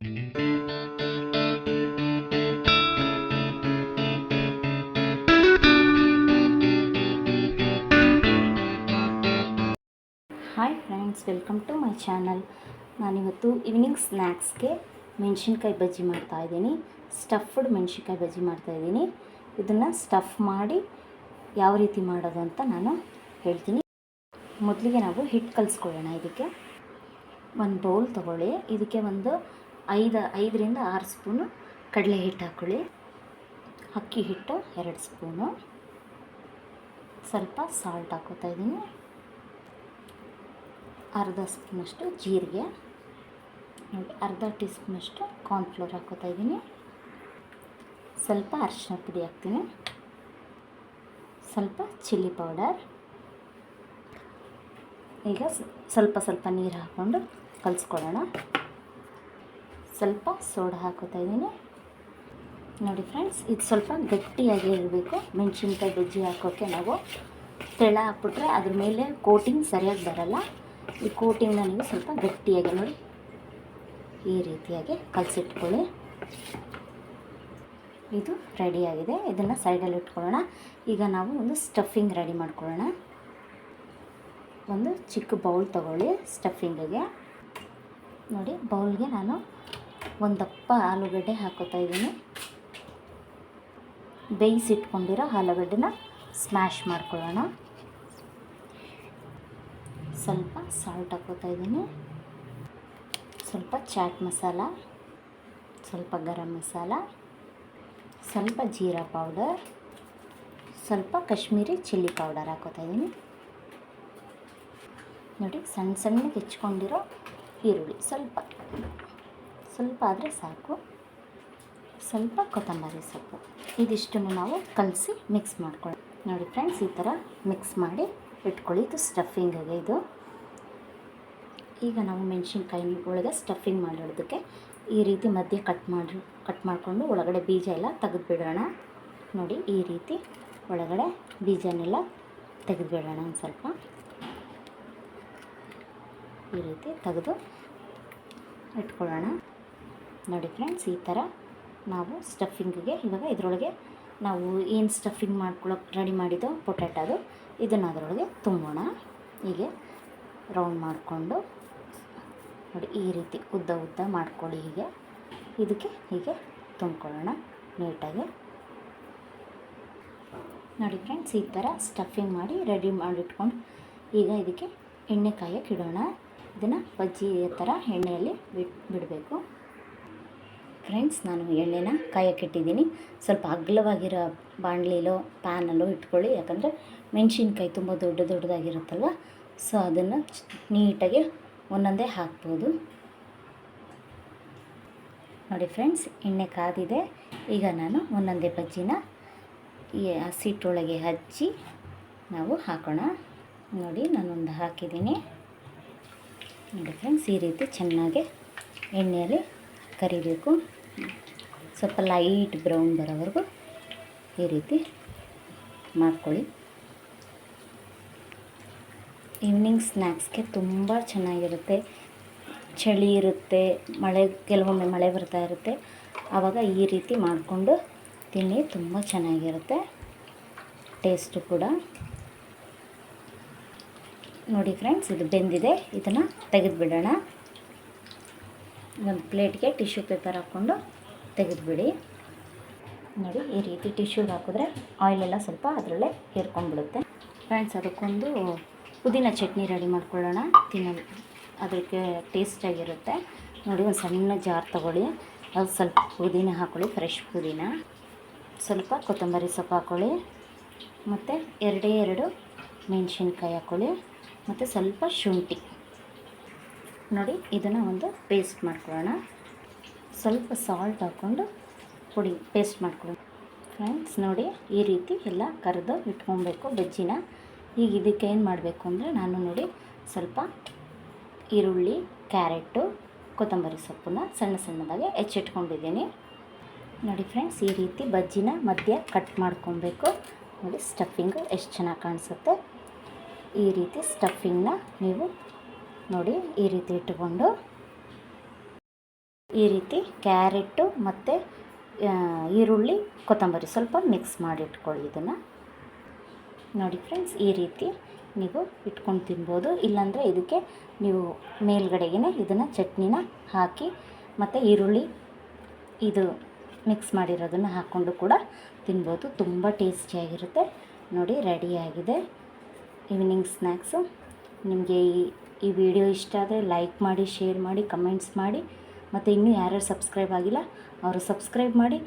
Hi friends welcome to my channel ನಾನಿವತ್ತು evening ಸ್ನ್ಯಾಕ್ಸ್ಗೆ ಮೆಣಸಿನ್ಕಾಯಿ ಬಜ್ಜಿ ಮಾಡ್ತಾಯಿದ್ದೀನಿ ಸ್ಟಫ್ಡ್ ಮೆಣಸಿನ್ಕಾಯಿ ಬಜ್ಜಿ ಮಾಡ್ತಾಯಿದ್ದೀನಿ ಇದನ್ನು ಸ್ಟಫ್ ಮಾಡಿ ಯಾವ ರೀತಿ ಮಾಡೋದು ಅಂತ ನಾನು ಹೇಳ್ತೀನಿ. ಮೊದಲಿಗೆ ನಾವು ಹಿಟ್ಟು ಕಲಿಸ್ಕೊಳ್ಳೋಣ ಇದಕ್ಕೆ. ಒಂದು ಬೌಲ್ ತೊಗೊಳ್ಳಿ. ಇದಕ್ಕೆ ಒಂದು ಐದು, ಐದರಿಂದ ಆರು ಸ್ಪೂನು ಕಡಲೆ ಹಿಟ್ಟು ಹಾಕ್ಕೊಳ್ಳಿ ಅಕ್ಕಿ ಹಿಟ್ಟು ಎರಡು ಸ್ಪೂನು. ಸ್ವಲ್ಪ ಸಾಲ್ಟ್ ಹಾಕೋತಾ ಇದ್ದೀನಿ. ಅರ್ಧ ಸ್ಪೂನಷ್ಟು ಜೀರಿಗೆ. ನೋಡಿ, ಅರ್ಧ ಟೀ ಸ್ಪೂನಷ್ಟು ಕಾರ್ನ್ಫ್ಲೋರ್ ಹಾಕೋತಾ ಇದ್ದೀನಿ. ಸ್ವಲ್ಪ ಅರಿಶಿನ ಪುಡಿ ಹಾಕ್ತೀನಿ. ಸ್ವಲ್ಪ ಚಿಲ್ಲಿ ಪೌಡರ್ ಈಗ ಸ್ವಲ್ಪ ಸ್ವಲ್ಪ ನೀರು ಹಾಕ್ಕೊಂಡು ಕಲಿಸ್ಕೊಳ್ಳೋಣ. ಸ್ವಲ್ಪ ಸೋಡಾ ಹಾಕೋತಾ ಇದ್ದೀನಿ. ನೋಡಿ ಫ್ರೆಂಡ್ಸ್ ಇದು ಸ್ವಲ್ಪ ಗಟ್ಟಿಯಾಗಿ ಇರಬೇಕು. ಮೆಣಸಿನ್ಕಾಯಿ ಬಜ್ಜಿ ಹಾಕೋಕ್ಕೆ ನಾವು ತೆಳ ಹಾಕ್ಬಿಟ್ರೆ ಅದ್ರ ಮೇಲೆ ಕೋಟಿಂಗ್ ಸರಿಯಾಗಿ ಬರಲ್ಲ. ಈ ಕೋಟಿಂಗ್ ನೀವು ಸ್ವಲ್ಪ ಗಟ್ಟಿಯಾಗಿ ನೋಡಿ ಈ ರೀತಿಯಾಗಿ ಕಲಸಿಟ್ಕೊಳ್ಳಿ. ಇದು ರೆಡಿಯಾಗಿದೆ ಇದನ್ನು ಸೈಡಲ್ಲಿ ಇಟ್ಕೊಳ್ಳೋಣ. ಈಗ ನಾವು ಒಂದು ಸ್ಟಫಿಂಗ್ ರೆಡಿ ಮಾಡ್ಕೊಳ್ಳೋಣ. ಒಂದು ಚಿಕ್ಕ ಬೌಲ್ ತಗೊಳ್ಳಿ ಸ್ಟಫಿಂಗಿಗೆ ನೋಡಿ ಬೌಲ್ಗೆ ನಾನು ಒಂದು ದಪ್ಪ ಆಲೂಗಡ್ಡೆ ಹಾಕೋತಾ ಇದ್ದೀನಿ. ಬೇಯಿಸಿಟ್ಕೊಂಡಿರೋ ಆಲೂಗಡ್ಡೆನ ಸ್ಮ್ಯಾಶ್ ಮಾಡ್ಕೊಳ್ಳೋಣ. ಸ್ವಲ್ಪ ಸಾಲ್ಟ್ ಹಾಕೋತಾ ಇದ್ದೀನಿ. ಸ್ವಲ್ಪ ಚಾಟ್ ಮಸಾಲ ಸ್ವಲ್ಪ ಗರಂ ಮಸಾಲ ಸ್ವಲ್ಪ ಜೀರಾ ಪೌಡರ್ ಸ್ವಲ್ಪ ಕಾಶ್ಮೀರಿ ಚಿಲ್ಲಿ ಪೌಡರ್ ಹಾಕೋತಾ ಇದ್ದೀನಿ. ನೋಡಿ ಸಣ್ಣ ಸಣ್ಣಗೆ ಹೆಚ್ಕೊಂಡಿರೋ ಈರುಳ್ಳಿ ಸ್ವಲ್ಪ. ಸ್ವಲ್ಪ ಆದರೆ ಸಾಕು. ಸ್ವಲ್ಪ ಕೊತ್ತಂಬರಿ ಸೊಪ್ಪು. ಇದಿಷ್ಟನ್ನು ನಾವು ಕಲಸಿ ಮಿಕ್ಸ್ ಮಾಡ್ಕೊಳ್ಳಿ ನೋಡಿ ಫ್ರೆಂಡ್ಸ್ ಈ ಥರ ಮಿಕ್ಸ್ ಮಾಡಿ ಇಟ್ಕೊಳ್ಳಿ. ಇದು ಸ್ಟಫಿಂಗಿಗೆ ಇದು. ಈಗ ನಾವು ಮೆಣಸಿನ್ಕಾಯಿ ಒಳಗೆ ಸ್ಟಫಿಂಗ್ ಮಾಡಿರೋದಕ್ಕೆ ಈ ರೀತಿ ಮಧ್ಯೆ ಕಟ್ ಮಾಡಿ ಕಟ್ ಮಾಡಿಕೊಂಡು ಒಳಗಡೆ ಬೀಜ ಎಲ್ಲ ತೆಗೆದುಬಿಡೋಣ. ನೋಡಿ ಈ ರೀತಿ ಒಳಗಡೆ ಬೀಜನೆಲ್ಲ ತೆಗೆದುಬಿಡೋಣ ಒಂದು ಸ್ವಲ್ಪ. ಈ ರೀತಿ ತೆಗೆದು ಇಟ್ಕೊಳ್ಳೋಣ. ನೋಡಿ ಫ್ರೆಂಡ್ಸ್ ಈ ಥರ ನಾವು ಸ್ಟಫಿಂಗಿಗೆ ಇವಾಗ ಇದರೊಳಗೆ ನಾವು ಏನು ಸ್ಟಫಿಂಗ್ ಮಾಡ್ಕೊಳ್ಳೋಕೆ ರೆಡಿ ಮಾಡಿದ್ದೋ ಪೊಟ್ಯಾಟೋದು ಇದನ್ನು ಅದರೊಳಗೆ ತುಂಬೋಣ. ಹೀಗೆ ರೌಂಡ್ ಮಾಡಿಕೊಂಡು ನೋಡಿ ಈ ರೀತಿ ಉದ್ದ ಉದ್ದ ಮಾಡ್ಕೊಳ್ಳಿ ಹೀಗೆ. ಇದಕ್ಕೆ ಹೀಗೆ ತುಂಬ್ಕೊಳ್ಳೋಣ ನೀಟಾಗಿ. ನೋಡಿ ಫ್ರೆಂಡ್ಸ್ ಈ ಥರ ಸ್ಟಫಿಂಗ್ ಮಾಡಿ ರೆಡಿ ಮಾಡಿಟ್ಕೊಂಡು ಈಗ ಇದಕ್ಕೆ ಎಣ್ಣೆ ಕಾಯಕ್ಕೆ ಇಡೋಣ. ಇದನ್ನು ಬಜ್ಜಿ ಥರ ಎಣ್ಣೆಯಲ್ಲಿ ಬಿಟ್, ಬಿಡಬೇಕು. ಫ್ರೆಂಡ್ಸ್, ನಾನು ಎಣ್ಣೆನ ಕಾಯಕ್ಕಿಟ್ಟಿದ್ದೀನಿ ಸ್ವಲ್ಪ ಅಗ್ಲವಾಗಿರೋ ಬಾಣಲಿಲೋ, ಪ್ಯಾನಲ್ಲೋ ಇಟ್ಕೊಳ್ಳಿ. ಯಾಕಂದರೆ ಮೆಣಸಿನ್ಕಾಯಿ ತುಂಬ ದೊಡ್ಡ ದೊಡ್ಡದಾಗಿರುತ್ತಲ್ವ? ಸೊ, ಅದನ್ನು ನೀಟಾಗಿ ಒಂದೊಂದೇ ಹಾಕ್ಬೋದು. ನೋಡಿ ಫ್ರೆಂಡ್ಸ್, ಎಣ್ಣೆ ಕಾದಿದೆ. ಈಗ ನಾನು ಒಂದೊಂದೇ ಬಜ್ಜಿನ ಈ ಹಸಿಟ್ಟೊಳಗೆ ಹಚ್ಚಿ ನಾವು ಹಾಕೋಣ. ನೋಡಿ, ನಾನೊಂದು ಹಾಕಿದ್ದೀನಿ. ನೋಡಿ ಫ್ರೆಂಡ್ಸ್, ಈ ರೀತಿ ಚೆನ್ನಾಗಿ ಎಣ್ಣೆಯಲ್ಲಿ ಕರಿಬೇಕು. ಸ್ವಲ್ಪ ಲೈಟ್ ಬ್ರೌನ್ ಬರೋವರೆಗೂ ಈ ರೀತಿ ಮಾಡ್ಕೊಳ್ಳಿ. ಈವ್ನಿಂಗ್ ಸ್ನ್ಯಾಕ್ಸ್ಗೆ ತುಂಬ ಚೆನ್ನಾಗಿರುತ್ತೆ. ಚಳಿ ಇರುತ್ತೆ, ಮಳೆ, ಕೆಲವೊಮ್ಮೆ ಮಳೆ ಬರ್ತಾ ಇರುತ್ತೆ. ಆವಾಗ ಈ ರೀತಿ ಮಾಡಿಕೊಂಡು ತಿನ್ನಿ, ತುಂಬ ಚೆನ್ನಾಗಿರುತ್ತೆ. ಟೇಸ್ಟು ಕೂಡ. ನೋಡಿ ಫ್ರೆಂಡ್ಸ್ ಇದು ಬೆಂದಿದೆ, ಇದನ್ನು ತೆಗೆದುಬಿಡೋಣ. ಒಂದು ಪ್ಲೇಟ್ಗೆ ಟಿಶ್ಯೂ ಪೇಪರ್ ಹಾಕ್ಕೊಂಡು ತೆಗೆದುಬಿಡಿ. ನೋಡಿ, ಈ ರೀತಿ ಟಿಶ್ಯೂಗೆ ಹಾಕಿದ್ರೆ ಆಯಿಲೆಲ್ಲ ಸ್ವಲ್ಪ ಅದರಲ್ಲೇ ಹೇರ್ಕೊಂಡ್ಬಿಡುತ್ತೆ ಫ್ರೆಂಡ್ಸ್, ಅದಕ್ಕೊಂದು ಪುದೀನ ಚಟ್ನಿ ರೆಡಿ ಮಾಡ್ಕೊಳ್ಳೋಣ. ತಿನ್ನೋದು ಅದಕ್ಕೆ ಟೇಸ್ಟಾಗಿರುತ್ತೆ ನೋಡಿ, ಒಂದು ಸಣ್ಣ ಜಾರ್ ತೊಗೊಳ್ಳಿ. ಅದು ಸ್ವಲ್ಪ ಪುದೀನ ಹಾಕ್ಕೊಳ್ಳಿ ಫ್ರೆಶ್ ಪುದೀನ. ಸ್ವಲ್ಪ ಕೊತ್ತಂಬರಿ ಸೊಪ್ಪು ಹಾಕ್ಕೊಳ್ಳಿ ಮತ್ತು ಎರಡೇ ಎರಡು ಮೆಣಸಿನ್ಕಾಯಿ ಹಾಕ್ಕೊಳ್ಳಿ ಮತ್ತು ಸ್ವಲ್ಪ ಶುಂಠಿ. ನೋಡಿ, ಇದನ್ನು ಒಂದು ಪೇಸ್ಟ್ ಮಾಡ್ಕೊಳ್ಳೋಣ. ಸ್ವಲ್ಪ ಸಾಲ್ಟ್ ಹಾಕ್ಕೊಂಡು ಪುಡಿ ಪೇಸ್ಟ್ ಮಾಡ್ಕೊಳ್ಳೋಣ. ಫ್ರೆಂಡ್ಸ್ ನೋಡಿ, ಈ ರೀತಿ ಎಲ್ಲ ಕರೆದು ಇಟ್ಕೊಬೇಕು ಬಜ್ಜಿನ. ಈಗ ಇದಕ್ಕೆ ಏನು ಮಾಡಬೇಕು ಅಂದರೆ, ನಾನು ನೋಡಿ, ಸ್ವಲ್ಪ ಈರುಳ್ಳಿ ಕ್ಯಾರೆಟು ಕೊತ್ತಂಬರಿ ಸೊಪ್ಪನ್ನ ಸಣ್ಣ ಸಣ್ಣದಾಗೆ ಹೆಚ್ಚಿಟ್ಕೊಂಡಿದ್ದೀನಿ. ನೋಡಿ ಫ್ರೆಂಡ್ಸ್ ಈ ರೀತಿ ಬಜ್ಜಿನ ಮಧ್ಯ ಕಟ್ ಮಾಡ್ಕೊಬೇಕು. ನೋಡಿ ಸ್ಟಫಿಂಗು ಎಷ್ಟು ಚೆನ್ನಾಗಿ ಕಾಣಿಸುತ್ತೆ. ಈ ರೀತಿ ಸ್ಟಫಿಂಗ್ನ ನೀವು ನೋಡಿ ಈ ರೀತಿ ಇಟ್ಟುಕೊಂಡು ಈ ರೀತಿ ಕ್ಯಾರೆಟು ಮತ್ತು ಈರುಳ್ಳಿ, ಕೊತ್ತಂಬರಿ ಸ್ವಲ್ಪ ಮಿಕ್ಸ್ ಮಾಡಿ ಇಟ್ಕೊಳ್ಳಿ ಇದನ್ನು. ನೋಡಿ ಫ್ರೆಂಡ್ಸ್, ಈ ರೀತಿ ನೀವು ಇಟ್ಕೊಂಡು ತಿನ್ಬೋದು. ಇಲ್ಲಾಂದರೆ ಇದಕ್ಕೆ ನೀವು ಮೇಲ್ಗಡೆಗೆ ಇದನ್ನು ಚಟ್ನಿನ ಹಾಕಿ ಮತ್ತು ಈರುಳ್ಳಿ ಇದು ಮಿಕ್ಸ್ ಮಾಡಿರೋದನ್ನು ಹಾಕ್ಕೊಂಡು ಕೂಡ ತಿನ್ಬೋದು. ತುಂಬ ಟೇಸ್ಟಿಯಾಗಿರುತ್ತೆ ನೋಡಿ ರೆಡಿಯಾಗಿದೆ ಈವ್ನಿಂಗ್ ಸ್ನ್ಯಾಕ್ಸು ನಿಮಗೆ ಈ ಈ ವಿಡಿಯೋ ಇಷ್ಟ ಆದರೆ ಲೈಕ್ ಮಾಡಿ, ಶೇರ್ ಮಾಡಿ, ಕಮೆಂಟ್ಸ್ ಮಾಡಿ. ಮತ್ತು ಇನ್ನೂ ಯಾರ್ಯಾರು ಸಬ್ಸ್ಕ್ರೈಬ್ ಆಗಿಲ್ಲ, ಅವರು ಸಬ್ಸ್ಕ್ರೈಬ್ ಮಾಡಿ.